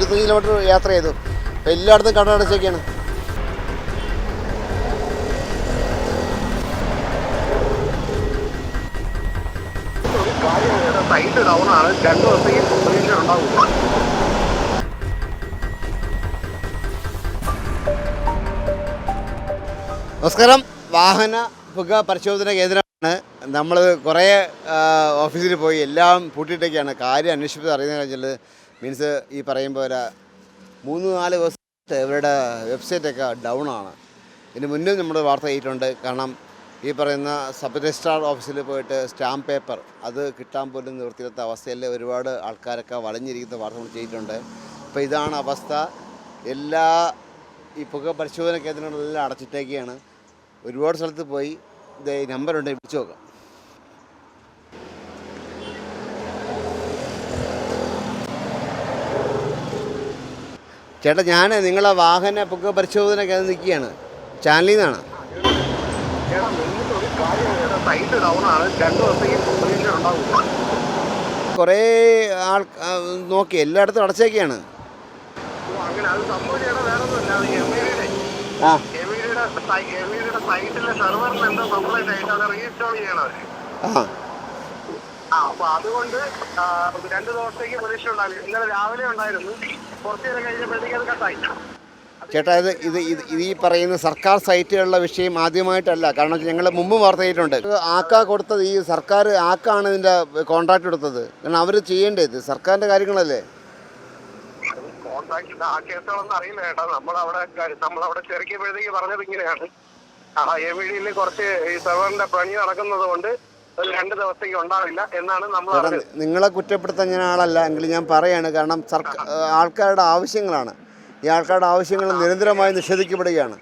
ഇരുപത്തഞ്ച് കിലോമീറ്റർ യാത്ര ചെയ്തു. അപ്പോൾ എല്ലായിടത്തും കട അടച്ചൊക്കെയാണ്. സൈറ്റ് ഡൗൺ ആണ് രണ്ട് നമസ്കാരം. വാഹന പുക പരിശോധന കേന്ദ്രമാണ്. നമ്മൾ കുറേ ഓഫീസിൽ പോയി എല്ലാം പൂട്ടിയിട്ടൊക്കെയാണ്. കാര്യം അന്വേഷിച്ചത് അറിയുന്നത് വെച്ചാൽ മീൻസ് ഈ പറയും പോലെ മൂന്ന് നാല് ദിവസത്തെ ഇവരുടെ വെബ്സൈറ്റൊക്കെ ഡൗൺ ആണ് ഇതിന് മുന്നേ നമ്മൾ വാർത്ത ചെയ്തിട്ടുണ്ട് കാരണം ഈ പറയുന്ന സബ് രജിസ്ട്രാർ ഓഫീസിൽ പോയിട്ട് സ്റ്റാമ്പ് പേപ്പർ അത് കിട്ടാൻ പോലും നിവൃത്തിയില്ലാത്ത അവസ്ഥയിൽ ഒരുപാട് ആൾക്കാരൊക്കെ വളഞ്ഞിരിക്കുന്ന വാർത്ത നമ്മൾ ചെയ്തിട്ടുണ്ട്. അപ്പോൾ ഇതാണ് അവസ്ഥ. എല്ലാ ഈ പുക പരിശോധന കേന്ദ്രങ്ങളെല്ലാം അടച്ചിട്ടേക്കാണ്. ഒരുപാട് സ്ഥലത്ത് പോയി. ഇത് നമ്പറുണ്ട് വിളിച്ചു നോക്കാം. ചേട്ടാ ഞാൻ നിങ്ങളെ വാഹന പുക പരിശോധന കേന്ദ്രം നിൽക്കുകയാണ്. ചാനലിൽ നിന്നാണ് കുറേ ആൾ നോക്കി എല്ലായിടത്തും അടച്ചേക്കാണ്. അത് അത് എമിഡിയുടെ ആ. അത് റീഇൻസ്റ്റാൾ ചെയ്യണം ആ. ആ അപ്പൊ അതുകൊണ്ട് രണ്ടു ദിവസത്തേക്ക് പ്രതീക്ഷ ഉണ്ടായിരുന്നു ഇന്നലെ രാവിലെ ഉണ്ടായിരുന്നു. കുറച്ചു നേരം കഴിഞ്ഞപ്പോഴത്തേക്ക് അത് കട്ടായി. ചേട്ടാ ഇത് ഇത് ഇത് ഈ പറയുന്ന സർക്കാർ സൈറ്റുകളുടെ വിഷയം ആദ്യമായിട്ടല്ല. കാരണം ഞങ്ങൾ മുമ്പ് വാർത്ത ചെയ്തിട്ടുണ്ട് ആക്ക കൊടുത്തത് ഈ സർക്കാർ ആക്കാണ് ഇതിന്റെ കോൺട്രാക്ട് എടുത്തത്. കാരണം അവർ ചെയ്യേണ്ടത് സർക്കാരിന്റെ കാര്യങ്ങളല്ലേ? കോൺട്രാക്ട് ആ കേസുകളൊന്നും അറിയില്ല ചേട്ടാ. നമ്മൾ അവിടെ ചെറുക്കിയപ്പോഴത്തേക്ക് പറഞ്ഞത് ഇങ്ങനെയാണ്. ആ എ വി ഡിയിൽ കുറച്ച് ഈ സെർവറിന്റെ പണി നടക്കുന്നത് കൊണ്ട് ഒരു രണ്ട് ദിവസത്തേക്ക് ഉണ്ടാവില്ല എന്നാണ് നമ്മൾ അറിഞ്ഞത് നിങ്ങളെ കുറ്റപ്പെടുത്താൻ ഞാൻ ആളല്ല എങ്കിലും ഞാൻ പറയാണ് കാരണം സർക്കാർ ആൾക്കാരുടെ ആവശ്യങ്ങളാണ്. ഈ ആൾക്കാരുടെ ആവശ്യങ്ങൾ നിരന്തരമായി നിഷേധിക്കപ്പെടുകയാണ്.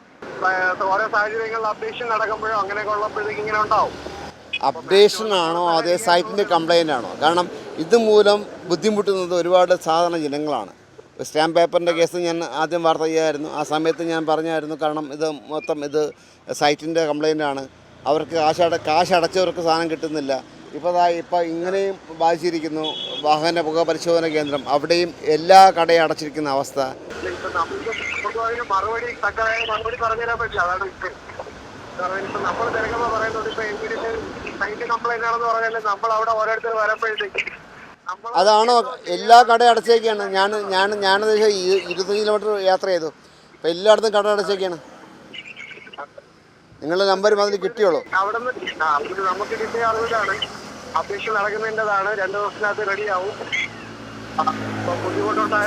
ഓരോ സാഹചര്യങ്ങളിൽ അപ്ഡേഷൻ നടക്കുമ്പോഴോ അങ്ങനെയൊക്കെ ഉള്ളപ്പോഴത്തേക്ക് ഇങ്ങനെ ഉണ്ടാവും. അപ്ഡേഷൻ ആണോ അതേ സൈറ്റിന്റെ കംപ്ലൈന്റ് ആണോ? കാരണം ഇതുമൂലം ബുദ്ധിമുട്ടുന്നത് ഒരുപാട് സാധാരണ ജനങ്ങളാണ്. സ്റ്റാമ്പ് പേപ്പറിന്റെ കേസ് ഞാൻ ആദ്യം വാർത്ത ചെയ്യായിരുന്നു. ആ സമയത്ത് ഞാൻ പറഞ്ഞായിരുന്നു കാരണം ഇത് മൊത്തം ഇത് സൈറ്റിന്റെ കംപ്ലൈന്റ് ആണ്. അവർക്ക് കാശ് അട കാശ് അടച്ചവർക്ക് സാധനം കിട്ടുന്നില്ല. ഇപ്പോൾ ഇപ്പോൾ ഇങ്ങനെയും ബാധിച്ചിരിക്കുന്നു. വാഹന പുക പരിശോധന കേന്ദ്രം. അവിടെയും എല്ലാ കടയും അടച്ചിരിക്കുന്ന അവസ്ഥ. നമ്മൾ കംപ്ലൈന്റ് ആണെന്ന് നമ്മൾ അവിടെ അതാണോ എല്ലാ കടയും അടച്ചേക്കാണ്. ഞാൻ ഞാൻ ഞാനത് ഇരുപത്തഞ്ച് കിലോമീറ്റർ യാത്ര ചെയ്തു. അപ്പോൾ എല്ലായിടത്തും കട അടച്ചേക്കാണ്. നിങ്ങളുടെ നമ്പർ അതിൽ കിട്ടിയോളൂ. അവിടെ നിന്ന് നമുക്ക് കിട്ടിയ അറിവിലാണ് അപേക്ഷ നടക്കുന്നതിന്റെതാണ് രണ്ട് ദിവസത്തിനകത്ത് റെഡിയാവും.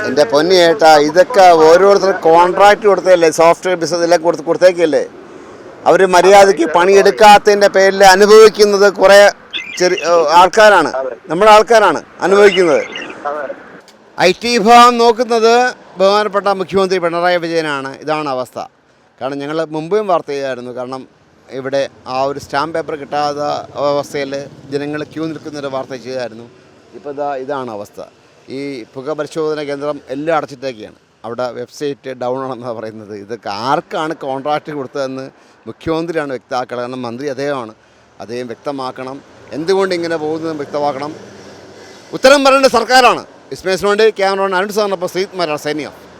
എന്റെ പൊന്നി ഏട്ടാ ഇതൊക്കെ ഓരോരുത്തർ കോൺട്രാക്ട് കൊടുത്തല്ലേ സോഫ്റ്റ്വെയർ ബിസിനസ് എല്ലാം കൊടുത്ത് കൊടുത്തേക്കല്ലേ? അവർ മര്യാദയ്ക്ക് പണിയെടുക്കാത്തതിന്റെ പേരിൽ അനുഭവിക്കുന്നത് കുറേ ചെറിയ ആൾക്കാരാണ്. നമ്മുടെ ആൾക്കാരാണ് അനുഭവിക്കുന്നത്. ഐ ടി വിഭാഗം നോക്കുന്നത് ബഹുമാനപ്പെട്ട മുഖ്യമന്ത്രി പിണറായി വിജയനാണ്. ഇതാണ് അവസ്ഥ. കാരണം ഞങ്ങൾ മുമ്പേയും വാർത്ത ചെയ്യായിരുന്നു. കാരണം ഇവിടെ ആ ഒരു സ്റ്റാമ്പ് പേപ്പർ കിട്ടാത്ത അവസ്ഥയിൽ ജനങ്ങൾ ക്യൂ നിൽക്കുന്നൊരു വാർത്ത ചെയ്തായിരുന്നു ഇപ്പോൾ ഇതാ ഇതാണ് അവസ്ഥ. ഈ പുക പരിശോധന കേന്ദ്രം എല്ലാം അടച്ചിട്ടേക്കാണ്. അവിടെ വെബ്സൈറ്റ് ഡൗൺ ആണെന്നാണ് പറയുന്നത്. ഇതൊക്കെ ആർക്കാണ് കോൺട്രാക്റ്റ് കൊടുത്തതെന്ന് മുഖ്യമന്ത്രിയാണ് വ്യക്തമാക്കണം കാരണം മന്ത്രി അദ്ദേഹമാണ്. അദ്ദേഹം വ്യക്തമാക്കണം. എന്തുകൊണ്ട് ഇങ്ങനെ പോകുന്നതെന്ന് വ്യക്തമാക്കണം. ഉത്തരം പറയേണ്ട സർക്കാരാണ്. ഇസ്മേസിനോണ്ട് ക്യാമറ അരുൺ സാറിനൊപ്പം സീത് സൈന്യം